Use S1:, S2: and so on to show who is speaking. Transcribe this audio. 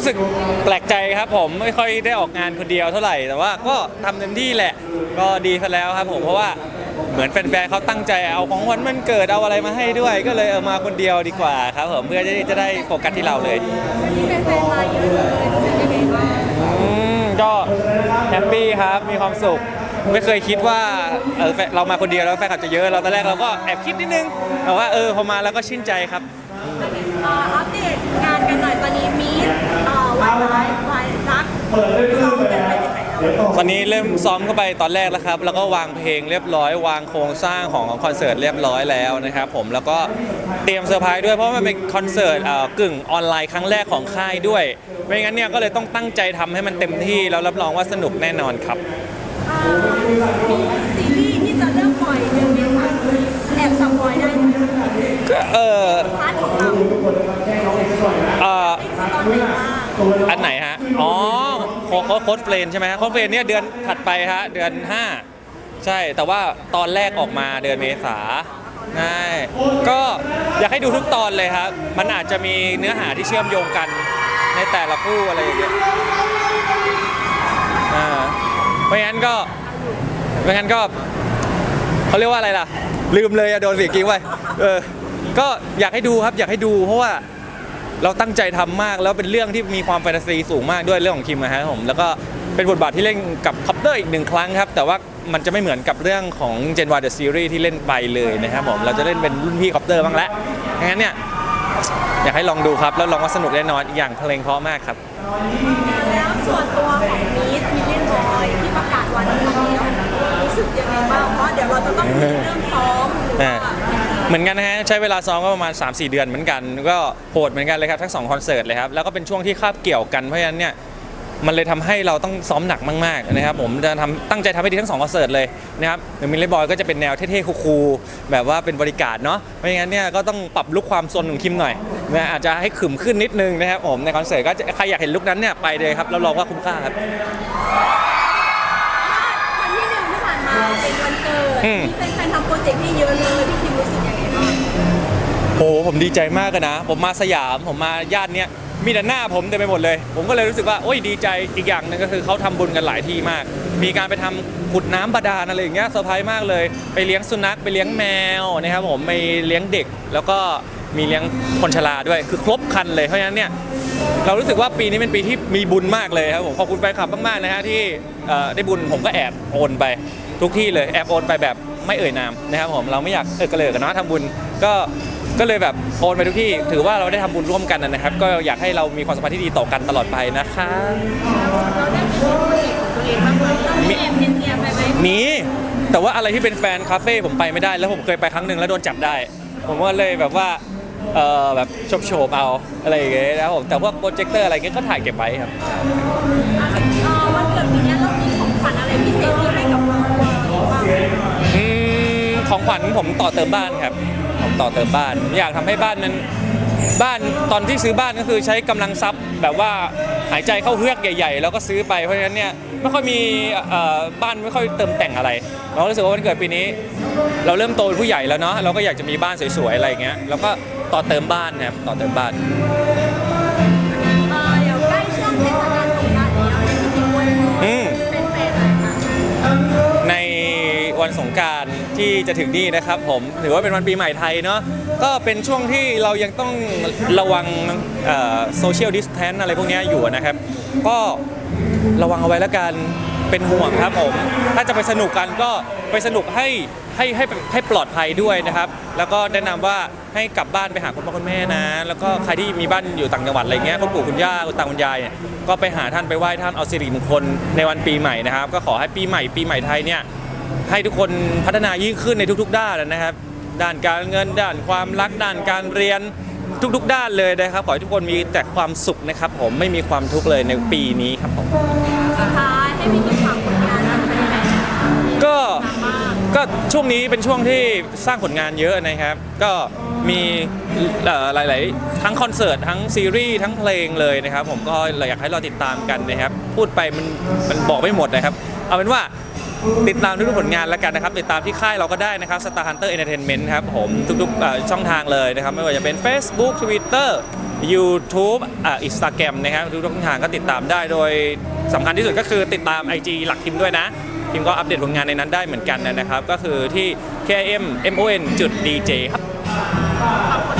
S1: รู้สึกแปลกใจครับผมไม่ค่อยได้ออกงานคนเดียวเท่าไหร่ แต่ว่าก็ทำเต็มที่แหละ ก็ดีซะแล้วครับผมเพราะว่าเหมือนแฟนๆเขาตั้งใจเอาของวันมันเกิดเอาอะไรมาให้ด้วย ก็เลยเอามาคนเดียวดีกว่าครับผมเพื่อที่จะได้โฟกัสที่เราเลย
S2: วันนี้เป็นแฟนมาเยอะเลยรู้สึกยังไงบ้าง
S1: อืมก็แฮปปี้ครับมีความสุข ไม่เคยคิดว่าเออแฟนเรามาคนเดียวแล้วแฟนคลับจะเยอะเราตอนแรกเราก็แอบคิดนิดนึงแต่ว่าเออพอมาแล้วก็ชื่นใจครับ
S2: เอ่ออัปเดตงานกันหน่อยตอนนี้มีด เอ่อวันไลฟ์วันรักซ้อมกันไปถึงไหนแล้ว
S1: ตอนนี้เริ่มซ้อมเข้าไปตอนแรกแล้วครับ แล้วก็วางเพลงเรียบร้อย วางโครงสร้างของคอนเสิร์ตเรียบร้อยแล้วนะครับผม แล้วก็เตรียมเซอร์ไพรส์ด้วย เพราะมันเป็นคอนเสิร์ตเอ่อกึ่งออนไลน์ครั้งแรกของค่ายด้วย ไม่งั้นเนี่ยก็เลยต้องตั้งใจทำให้มันเต็มที่แล้วรับรองว่าสนุกแน่นอนครับ
S2: เอ่อมีซีรีส์ที่จะเริ่มปล่อยเดือนเมษายนแอบสปอยได้ไหม
S1: ก็เออ
S2: พาร์ทของเรา
S1: เอ่อ
S2: ตอนไหนบ้าง
S1: อันไหนฮะ อ๋อโคโค้ดโคดเฟรนใช่ไหมฮะโค้ดเฟรนเนี่ยเดือนถัดไปฮะ เดือน 5 ใช่ แต่ว่าตอนแรกออกมาเดือนเมษาใช่ก็อยากให้ดูทุกตอนเลยครับ มันอาจจะมีเนื้อหาที่เชื่อมโยงกันในแต่ละคู่อะไรอย่างเงี้ยอ่าไม่งั้นก็ไม่งั้นก็เขาเรียกว่าอะไรล่ะ ลืมเลยอะโดนเสียกิ้งไปเออ ก็อยากให้ดูครับอยากให้ดูเพราะว่า เราตั้งใจทำมากแล้วเป็นเรื่องที่มีความแฟนตาซีสูงมากด้วยเรื่องของคิมนะฮะผมแล้วก็เป็นบทบาทที่เล่นกับคัพเตอร์อีกหนึ่งครั้งครับ แต่ว่ามันจะไม่เหมือนกับเรื่องของ Gen Y The Series ที่เล่นไปเลยนะครับผมเราจะเล่นเป็นรุ่นพี่คัพเตอร์บ้างแล้วงั้นเนี่ยอยากให้ลองดูครับ แล้วลองว่าสนุกแน่นอนอีกอย่างเพลงเพราะมากครับ
S2: แล้วส่วนตัวของมีดมิลเลียนบอยที่ประกาศวันนี้แล้วรู้สึกยังไงบ้างเพราะเดี๋ยวเราจะต้องเริ่มซ้อมหรือว่า
S1: เหมือนกันนะฮะใช้เวลาซ้อมก็ประมาณ 3-4 เดือนเหมือนกัน ก็โหดเหมือนกันเลยครับทั้งสองคอนเสิร์ตเลยครับแล้วก็เป็นช่วงที่คาบเกี่ยวกันเพราะฉะนั้นเนี่ยมันเลยทำให้เราต้องซ้อมหนักมากๆนะครับผมจะทำตั้งใจทำให้ดีทั้งสองคอนเสิร์ตเลยนะครับหนึ่งมิลเลบอยก็จะเป็นแนวเท่ๆคูลๆแบบว่าเป็นบริการเนาะไม่งั้นเนี่ยก็ต้องปรับลุคความซนของคิมหน่อยนะอาจจะให้ขึมขึ้นนิดนึงนะครับผมในคอนเสิร์ตก็จะใครอยากเห็นลุคนั้นเนี่ยไปเลยครับรับรองว่าคุ้มค่าครับ
S2: เป็นวันเกิด
S1: อืม
S2: มีแฟนๆทำโปรเจกต์ให้เยอะเลยพี่คิมรู้สึกยังไงบ้าง
S1: โหผมดีใจมากเลยนะ ผมมาสยามผมมาย่านเนี้ยมีแต่หน้าผมเต็มไปหมดเลย ผมก็เลยรู้สึกว่าโอ้ยดีใจอีกอย่างหนึงก็คือเขาทำบุญกันหลายที่มาก มีการไปทำขุดน้ำบาดาลอะไรอย่างเงี้ยเซอร์ไพรส์มากเลย ไปเลี้ยงสุนัขไปเลี้ยงแมวนะครับผมไปเลี้ยงเด็ก แล้วก็มีเลี้ยงคนชราด้วย คือครบครันเลยเพราะฉะนั้นเนี่ย เรารู้สึกว่าปีนี้เป็นปีที่มีบุญมากเลยครับผมขอบคุณแฟนคลับมากๆนะฮะที่เอ่อได้บุญผมก็แอบโอนไป ทุกที่เลยแอบโอนไปแบบไม่เอ่ยนามนะครับผมเราไม่อยากเออกระเลิกกันเนาะทำบุญก็ก็เลยแบบโอนไปทุกที่ถือว่าเราได้ทำบุญร่วมกันนะครับ ก็อยากให้เรามีความสัมพันธ์ที่ดีต่อกันตลอดไปนะคะ
S2: เราได้มีโปรเจกต์ของตัวเองบ้างไหมเรามีแอบเนียนๆไปไหม
S1: มีแต่ว่าอะไรที่เป็นแฟนคาเฟ่ผมไปไม่ได้ แล้วผมเคยไปครั้งหนึ่งแล้วโดนจับได้ ผมก็เลยแบบว่าเออแบบโฉบๆเอาอะไรอย่างเงี้ยนะครับผมแต่พวกโปรเจคเตอร์อะไรเงี้ยก็ถ่ายเก็บไว้ครับ
S2: เอ่อวันเกิดปีเนี้ยเรามีของขวัญอะไรพิเศษที่
S1: อืมของขวัญผมต่อเติมบ้านครับผมต่อเติมบ้าน อยากทำให้บ้านมันบ้านตอนที่ซื้อบ้านก็คือใช้กำลังทรัพย์แบบว่าหายใจเข้าเฮือกใหญ่ ๆ แล้วก็ซื้อไปเพราะฉะนั้นเนี่ยไม่ค่อยมีเอ่อบ้านไม่ค่อยเติมแต่งอะไรเรารู้สึกว่าวันเกิดปีนี้ เราเริ่มโตเป็นผู้ใหญ่แล้วเนาะเราก็อยากจะมีบ้านสวยๆอะไรอย่างเงี้ยแล้วก็ต่อเติมบ้านนะครับต่อเติมบ้าน
S2: วัน
S1: สงการที่จะถึงนี่นะครับผมถือว่าเป็นวันปีใหม่ไทยเนาะก็เป็นช่วงที่เรายังต้องระวังโซเชียลดิสแทนอะไรพวกนี้อยู่นะครับ ก็ระวังเอาไว้แล้วกันเป็นห่วงครับผมถ้าจะไปสนุกกันก็ไปสนุกให้ให้ให้ให้ปลอดภัยด้วยนะครับ แล้วก็แนะนำว่าให้กลับบ้านไปหาคุณพ่อคุณแม่นะ แล้วก็ใครที่มีบ้านอยู่ต่างจังหวัดอะไรเงี้ยคุณปู่คุณย่าคุณตาคุณยายเนี่ยก็ไปหาท่านไปไหว้ท่านเอาสิริมงคลในวันปีใหม่นะครับ ก็ขอให้ปีใหม่ปีใหม่ไทยเนี่ย ให้ทุกคนพัฒนายิ่งขึ้นในทุก ๆ ด้านนะครับ ด้านการเงินด้านความรักด้านการเรียนทุก ๆ ด้านเลยนะครับขอให้ทุกคนมีแต่ความสุขนะครับ ผมไม่มีความทุกข์เลยในปีนี้ครับผม
S2: สุดท้ายให้พี่คิมฝากผลงานกับแฟนๆ
S1: ก็ก็ช่วงนี้เป็นช่วงที่สร้างผลงานเยอะนะครับ ก็มีเอ่อหลาย ๆ ทั้งคอนเสิร์ตทั้งซีรีส์ทั้งเพลงเลยนะครับ ผมก็เลยอยากให้เราติดตามกันนะครับ พูดไปมันมันบอกไม่หมดนะครับ เอาเป็นว่า ติดตามทุกๆผลงานแล้วกันนะครับ ติดตามที่ค่ายเราก็ได้นะครับ Star Hunter Entertainment ครับผมทุกๆช่องทางเลยนะครับ ไม่ว่าจะเป็น Facebook Twitter YouTube อ่าอินสตาแกรมนะครับทุกช่องทางก็ติดตามได้โดยสำคัญที่สุดก็คือติดตาม IG หลักทีมด้วยนะทีมก็อัปเดตผลงานในนั้นได้เหมือนกันนะครับ ก็คือที่ KM MON จุด DJ ครั
S2: บ